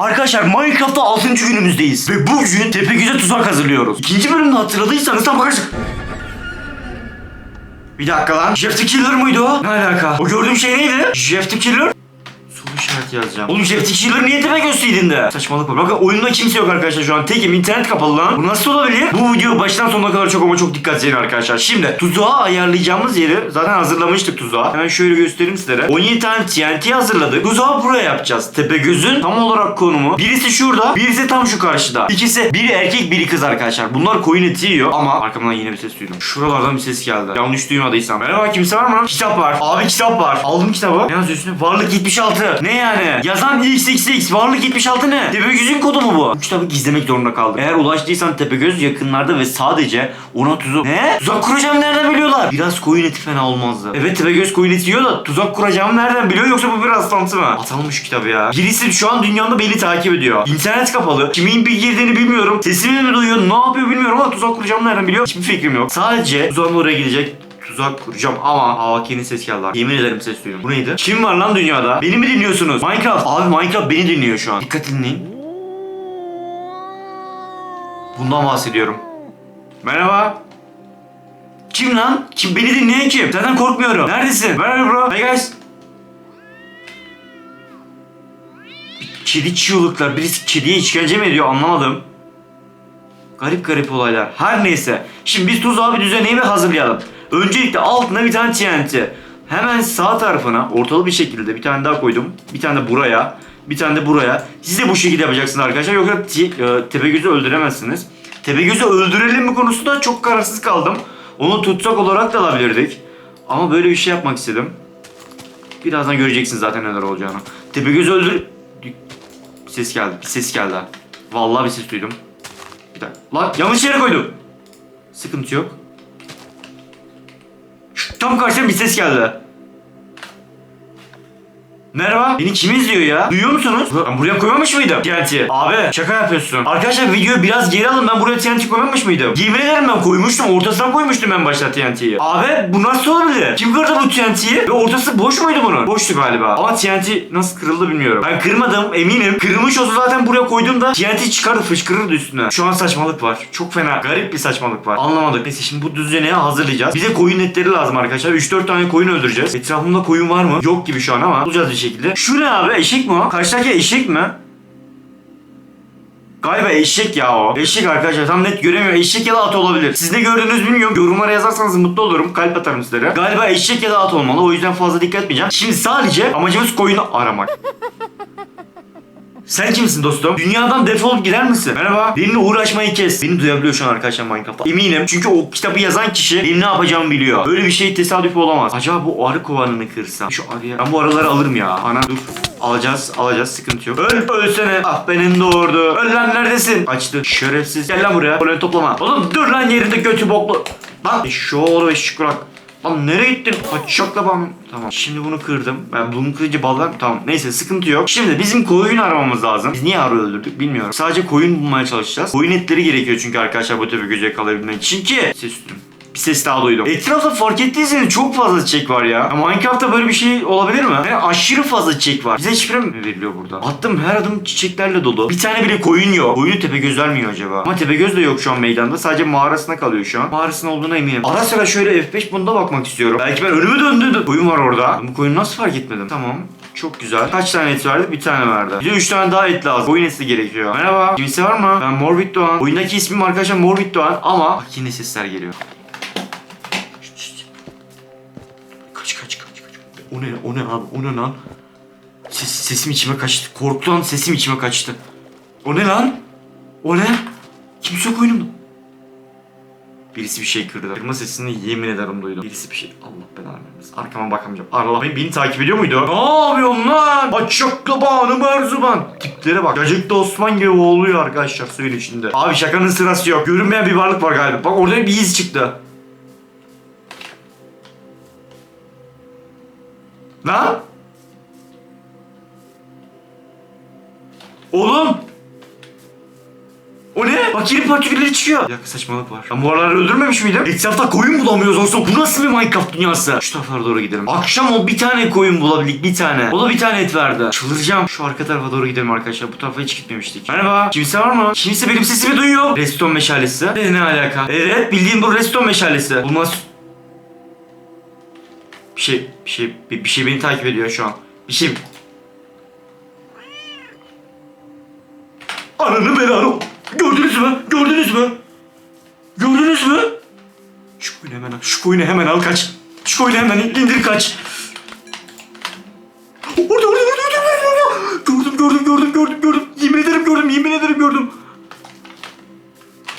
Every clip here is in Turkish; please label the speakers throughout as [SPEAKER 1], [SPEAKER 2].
[SPEAKER 1] Arkadaşlar Minecraft'ta 6. günümüzdeyiz. Ve bugün Tepegöz'e tuzak hazırlıyoruz. İkinci bölümde hatırladıysanız tam bakarsın. Bir dakika lan. Jeff the Killer mıydı o? Ne alaka? O gördüğüm şey neydi? Jeff the Killer? İşareti yazacağım. Oğlum Jeff Killer niye Tepegöz de? Saçmalık var. Bakın oyunda kimse yok arkadaşlar şu an. Tekim internet kapalı lan. Bu nasıl olabilir? Bu video baştan sonuna kadar çok ama çok dikkat edin arkadaşlar. Şimdi tuzağa ayarlayacağımız yeri zaten hazırlamıştık tuzağı. Hemen şöyle göstereyim sizlere. 17 tane TNT hazırladık. Tuzağı buraya yapacağız. Tepegöz'ün tam olarak konumu. Birisi şurada, birisi tam şu karşıda. İkisi biri erkek, biri kız arkadaşlar. Bunlar koyun eti yiyor ama arkamdan yine bir ses duydum. Şuralardan bir ses geldi. Yanlış duymadıysam. Merhaba kimse var mı? Kitap var. Abi kitap var. Aldım kitabı. Ne yazıyor üstüne? Varlık 76. Ne yani? Yazan XXX. Varlık 76 ne? Tepegöz'ün kodu mu bu? Bu kitabı gizlemek zorunda kaldım. Eğer ulaştıysan Tepegöz yakınlarda ve sadece ona tuzu... Ne? Tuzak kuracağım nereden biliyorlar? Biraz koyun eti fena olmazdı. Evet Tepegöz koyun eti yiyor da tuzak kuracağımı nereden biliyor yoksa bu bir rastlantı mı? Atalım şu kitabı ya. Birisi şu an dünyada beni takip ediyor. İnternet kapalı. Kimin bir girdiğini bilmiyorum. Sesimi mi duyuyor? Ne yapıyor bilmiyorum ama tuzak kuracağımı nereden biliyor? Hiçbir fikrim yok. Sadece tuzağın oraya gidecek tuzak kuracağım ama Hawaki'nin ses geldi. Yemin ederim ses duydum. Bu neydi? Kim var lan dünyada? Beni mi dinliyorsunuz? Minecraft. Abi Minecraft beni dinliyor şu an. Dikkat dinleyin. Bundan bahsediyorum. Merhaba. Kim lan? Kim beni dinleyen kim? Senden korkmuyorum. Neredesin? Merhaba bro. Hey guys. Kedi çığlıklar. Birisi kediye işkence mi ediyor anlamadım. Garip garip olaylar. Her neyse. Şimdi biz tuzağı bir düzenleyi ve hazırlayalım. Öncelikle altına bir tane TNT. Hemen sağ tarafına ortalı bir şekilde bir tane daha koydum. Bir tane de buraya. Bir tane de buraya. Siz de bu şekilde yapacaksınız arkadaşlar. Yoksa e, Tepegöz'ü öldüremezsiniz. Tepegöz'ü öldürelim mi konusunda çok kararsız kaldım. Onu tutsak olarak da alabilirdik. Ama böyle bir şey yapmak istedim. Birazdan göreceksiniz zaten neler olacağını. Tepegöz'ü öldür... Ses geldi. Bir ses geldi. Vallahi bir ses duydum. Bir dakika. Lan yanlış yere koydum. Sıkıntı yok. Tam karşıdan bir ses geldi. Merhaba. Beni kim izliyor ya? Duyuyor musunuz? Ben buraya koymamış mıydım TNT? Abi şaka yapıyorsun. Arkadaşlar videoyu biraz geri alın. Ben buraya TNT koymamış mıydım? Yemin ederim ben koymuştum. Ortasına koymuştum ben başta TNT'yi. Abi bu nasıl olabilir? Kim kırdı bu TNT'yi? Ve ortası boş muydu bunun? Boştu galiba. Ama TNT nasıl kırıldı bilmiyorum. Ben kırmadım eminim. Kırılmış olsa zaten buraya koyduğumda TNT çıkardı fışkırırdı üstüne. Şu an saçmalık var. Çok fena. Garip bir saçmalık var. Anlamadık. Neyse şimdi bu düzeneye hazırlayacağız. Bize koyun etleri lazım arkadaşlar. 3-4 tane koyun öldüreceğiz. Etrafımda koyun var mı? Yok gibi şu an ama bulacağız bir şekilde. Şu ne abi? Eşek mi o? Karşıdaki eşek mi? Galiba eşek ya o. Eşek arkadaşlar tam net göremiyorum. Eşek ya da at olabilir. Siz ne gördünüz bilmiyorum. Yorumlara yazarsanız mutlu olurum. Kalp atarım sizlere. Galiba eşek ya da at olmalı. O yüzden fazla dikkat etmeyeceğim. Şimdi sadece amacımız koyunu aramak. Sen kimsin dostum? Dünyadan defolup gider misin? Merhaba. Benimle uğraşmayı kes. Beni duyabiliyor şu an arkadaşlar Minecraft'ta. Eminim. Çünkü o kitabı yazan kişi benim ne yapacağımı biliyor. Böyle bir şey tesadüf olamaz. Acaba bu arı kovanını kırsam? Şu arıya. Ben bu arıları alırım ya. Ana dur. Alacağız. Alacağız. Sıkıntı yok. Öl. Ölsene. Ah benim doğurdu. Öl lan neredesin? Açtı. Şerefsiz. Gel lan buraya. Koloni toplama. Oğlum dur lan yerinde götü boklu. Lan. Şu oğlu eşek bırak. Lan nereye gittin? Kaçacakla bana. Tamam. Şimdi bunu kırdım. Ben bunu kırınca ballar Tamam. Neyse sıkıntı yok. Şimdi bizim koyun aramamız lazım. Biz niye arı öldürdük bilmiyorum. Sadece koyun bulmaya çalışacağız. Koyun etleri gerekiyor çünkü arkadaşlar bu tepe göze kalabilmek için ki. Ses duydum. Bir ses daha duydum. Etrafta fark ettiyseniz çok fazla çiçek var ya. ya Minecraft'ta böyle bir şey olabilir mi? Yani aşırı fazla çiçek var. Bize hiçbir mi veriliyor burada? Attım her adım çiçeklerle dolu. Bir tane bile koyun yok. Koyunu Tepegöz vermiyor acaba? Ama Tepegöz de yok şu an meydanda. Sadece mağarasına kalıyor şu an. Mağarasında olduğuna eminim. Ara sıra şöyle F5 bunda bakmak istiyorum. Belki ben önümü döndürdüm. Koyun var orada. Bu koyunu nasıl fark etmedim? Tamam. Çok güzel. Kaç tane et verdi? Bir tane verdi. Bize 3 tane daha et lazım. Koyun eti gerekiyor. Merhaba. Kimse var mı? Ben Morbid Doğan. Oyundaki ismim arkadaşlar Morbid Doğan ama bak yine sesler geliyor. Kaç kaç kaç kaç. O ne o ne abi o ne lan? Ses, sesim içime kaçtı. Korktuğum sesim içime kaçtı. O ne lan? O ne? Kimse yok oyunumda. Birisi bir şey kırdı. Kırma sesini yemin ederim duydum. Birisi bir şey. Allah belanı vermesin. Arkama bakamayacağım. Allah beni, beni takip ediyor muydu? Ne yapıyorsun lan? Açıklı bağını merzuban. Tiplere bak. Cacıkta Osman gibi oluyor arkadaşlar suyun içinde. Abi şakanın sırası yok. Görünmeyen bir varlık var galiba. Bak orada bir iz çıktı. Lan? Oğlum! O ne? Bak yeni partikülleri çıkıyor. Dakika saçmalık var. Ben bu aralar öldürmemiş miydim? Etrafta koyun bulamıyoruz olsun. Bu nasıl bir Minecraft dünyası? Şu tarafa doğru gidelim. Akşam o bir tane koyun bulabildik. Bir tane. O da bir tane et verdi. Çıldıracağım. Şu arka tarafa doğru gidelim arkadaşlar. Bu tarafa hiç gitmemiştik. Merhaba. Kimse var mı? Kimse benim sesimi duyuyor. Reston meşalesi. E, ne alaka? Evet bildiğim bu reston meşalesi. Bulmaz. Bir şey, bir şey, bir, bir şey beni takip ediyor şu an. Bir şey. Ananı belanı. Gördünüz mü? Gördünüz mü? Gördünüz mü? Şu koyunu hemen al. Şu koyunu hemen al kaç. Şu koyunu hemen indir kaç. Orada orada orada orada orada. Gördüm gördüm gördüm gördüm gördüm. Yemin ederim gördüm yemin ederim gördüm.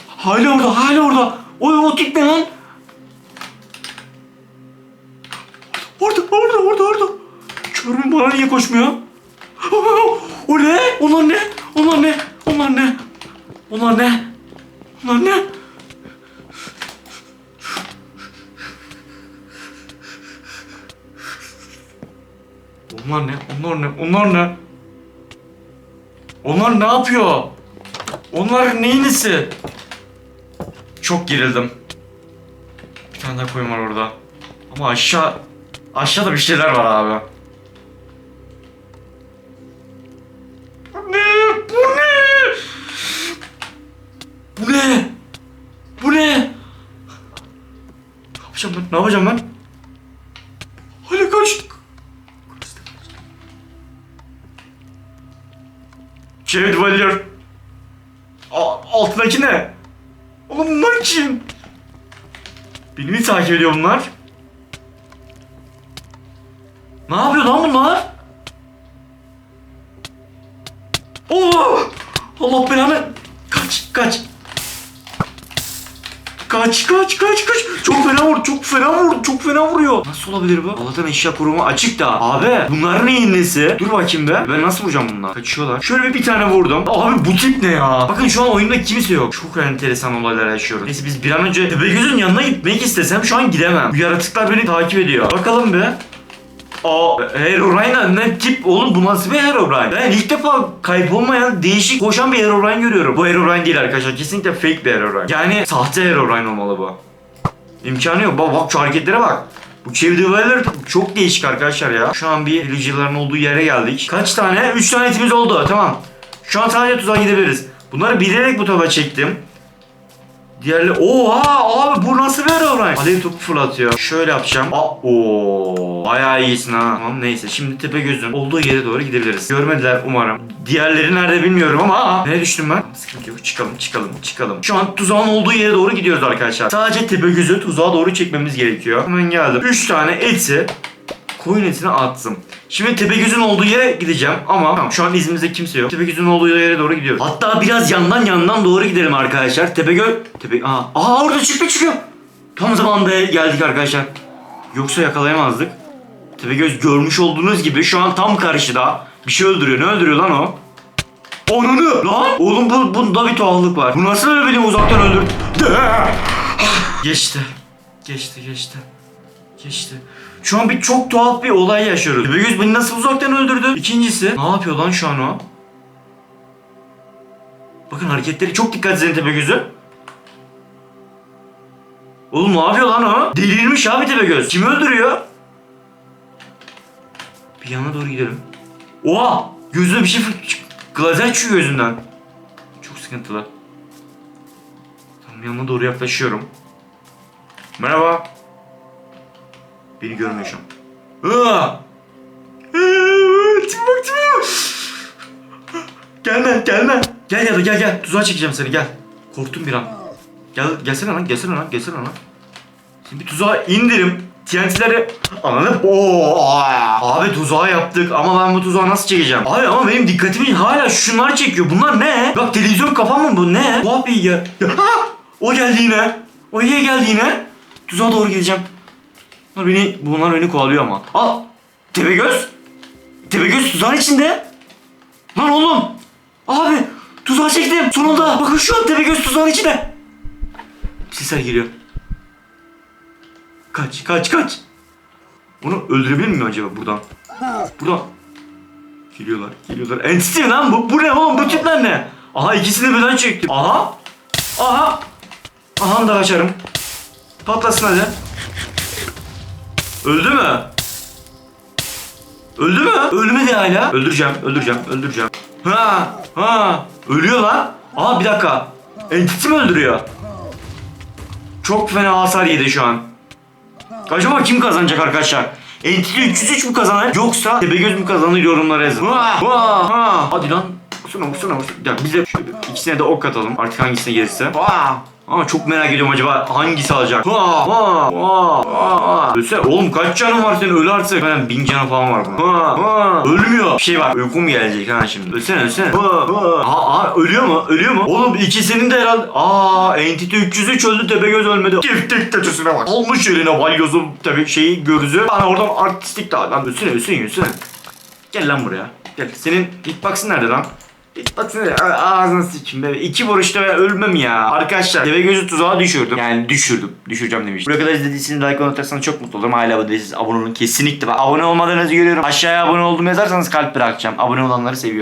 [SPEAKER 1] Hala orada hala orada. O, o ne lan? Niye koşmuyor? O ne? Onlar ne? Onlar ne? Onlar ne? Onlar ne? Onlar ne? Onlar ne? Onlar ne? Onlar ne? Onlar ne yapıyor? Onlar neyin nesi? Çok gerildim. Bir tane daha koyun var orada. Ama aşağı... Aşağıda bir şeyler var abi. Bu ne? Bu ne? Ne yapacağım ben? Ne yapacağım ben? Hala kaçtık. Jared Valier. Altındaki ne? Oğlum bunlar kim? Beni mi takip ediyor bunlar? Ne yapıyor lan bunlar? Oo! Allah belanı. Kaç, kaç. Kaç, kaç, kaç, kaç. Çok fena vurdu, çok fena vurdu, çok fena vuruyor. Nasıl olabilir bu? Allah'tan eşya koruma açık da. Abi bunlar neyin nesi? Dur bakayım be. Ben nasıl vuracağım bunlar? Kaçıyorlar. Şöyle bir, bir tane vurdum. Abi bu tip ne ya? Bakın şu an oyunda kimse yok. Çok enteresan olaylar yaşıyoruz. Neyse biz bir an önce Tepegöz'ün yanına gitmek istesem şu an gidemem. Bu yaratıklar beni takip ediyor. Bakalım be. Aa, Herobrine ne tip oğlum bu nasıl bir Herobrine? Ben ilk defa kaybolmayan değişik koşan bir Herobrine görüyorum. Bu Herobrine değil arkadaşlar kesinlikle fake bir Herobrine. Yani sahte Herobrine olmalı bu. İmkanı yok. Bak, bak şu hareketlere bak. Bu duvarları çok değişik arkadaşlar ya. Şu an bir villager'ların olduğu yere geldik. Kaç tane? 3 tane etimiz oldu. Tamam. Şu an sadece tuzağa gidebiliriz. Bunları bilerek bu tarafa çektim. Diğerleri oha abi bu nasıl bir Herobrine? Alev topu fırlatıyor. Şöyle yapacağım. Aa, oo. Bayağı iyisin ha. Tamam neyse şimdi tepe gözün olduğu yere doğru gidebiliriz. Görmediler umarım. Diğerleri nerede bilmiyorum ama aa, nereye düştüm ben? Sıkıntı yok çıkalım çıkalım çıkalım. Şu an tuzağın olduğu yere doğru gidiyoruz arkadaşlar. Sadece tepe gözü tuzağa doğru çekmemiz gerekiyor. Hemen geldim. 3 tane eti koyun etine attım. Şimdi Tepegöz'ün olduğu yere gideceğim ama şu an izimizde kimse yok. Tepegöz'ün olduğu yere doğru gidiyoruz. Hatta biraz yandan yandan doğru gidelim arkadaşlar. Tepegöz... Tepe... Aa, aa orada çıktı çıkıyor. Tam zamanında geldik arkadaşlar. Yoksa yakalayamazdık. Tepegöz görmüş olduğunuz gibi şu an tam karşıda. Bir şey öldürüyor. Ne öldürüyor lan o? Onunu! Lan! Oğlum bu, bunda bir tuhaflık var. Bu nasıl öyle beni uzaktan öldürdü? Geçti. Geçti geçti. Geçti. Şu an bir çok tuhaf bir olay yaşıyoruz. Tepegöz beni nasıl uzaktan öldürdü? İkincisi ne yapıyor lan şu an o? Bakın hareketleri çok dikkat edin Tepegöz'ü. Oğlum ne yapıyor lan o? Delirmiş abi Tepegöz. Kimi öldürüyor? Bir yana doğru gidelim. Oha! Gözüne bir şey Glazer çıkıyor gözünden. Çok sıkıntılı. Tamam yanına doğru yaklaşıyorum. Merhaba. Beni görmüyor şu an. Tipe bak. Gelme gelme. Gel ya da gel gel. Tuzağa çekeceğim seni gel. Korktum bir an. Gel gelsene lan gelsene lan gelsene lan. Şimdi tuzağa indirim. TNT'leri ananı Oo, Abi tuzağı yaptık ama ben bu tuzağı nasıl çekeceğim? Abi ama benim dikkatimi hala şunlar çekiyor. Bunlar ne? Bak televizyon kafam mı bu ne? Bu abi ya. ya. O geldi yine. O niye geldi yine? Tuzağa doğru gideceğim. Bunlar beni, bunlar beni kovalıyor ama. Al. Tepegöz. Tepegöz tuzağın içinde. Lan oğlum. Abi tuzağa çektim. Sonunda. Bakın şu an Tepegöz tuzağın içinde. Sesler geliyor. Kaç kaç kaç. Bunu öldürebilir miyim acaba buradan? Buradan. Geliyorlar geliyorlar. Entity lan bu? Bu ne oğlum bu tipler ne? Aha ikisini birden çektim. Aha. Aha. Aha da kaçarım. Patlasın hadi. Öldü mü? Öldü mü? Ölmedi hala. Öldüreceğim, öldüreceğim, öldüreceğim. Ha, ha. Ölüyor lan. Aa bir dakika. Entity mi öldürüyor? Çok fena hasar yedi şu an. Acaba kim kazanacak arkadaşlar? Entity 303 mü kazanır yoksa Tepegöz mü kazanır yorumlara yazın. Ha, ha, ha. Hadi lan. Vursana vursana. Ya bize şöyle ikisine de ok atalım. Artık hangisine gelirse. Ha. Ama çok merak ediyorum acaba hangisi alacak. Ha, ha, ha, ha. Ölsene. Oğlum kaç canın var senin öl artık. Ben bin canı falan var bunun. Ha, ha. Ölmüyor. Bir şey var. Uykum gelecek ha şimdi. Ölsene ölsene. Ha, ha. Aa, aa, ölüyor mu? Ölüyor mu? Oğlum ikisinin de herhalde. Aa Entity 303 öldü Tepegöz ölmedi. Giftik kötüsüne bak. Almış eline balyozu tabi şeyi gözü. Bana oradan artistik daha. Lan ölsene ölsene ölsene. Gel lan buraya. Gel. Senin hitbox'ın nerede lan? Hitbox'ın nerede? A- Ağzını sıçayım be. İki vuruşta ben ölmem ya. Arkadaşlar deve gözü tuzağa düşürdüm. Yani düşürdüm. Düşüreceğim demiştim. Buraya kadar izlediyseniz like atarsanız çok mutlu olurum. Hala bu değilseniz abone olun. Kesinlikle. Abone olmadığınızı görüyorum. Aşağıya abone oldum yazarsanız kalp bırakacağım. Abone olanları seviyorum.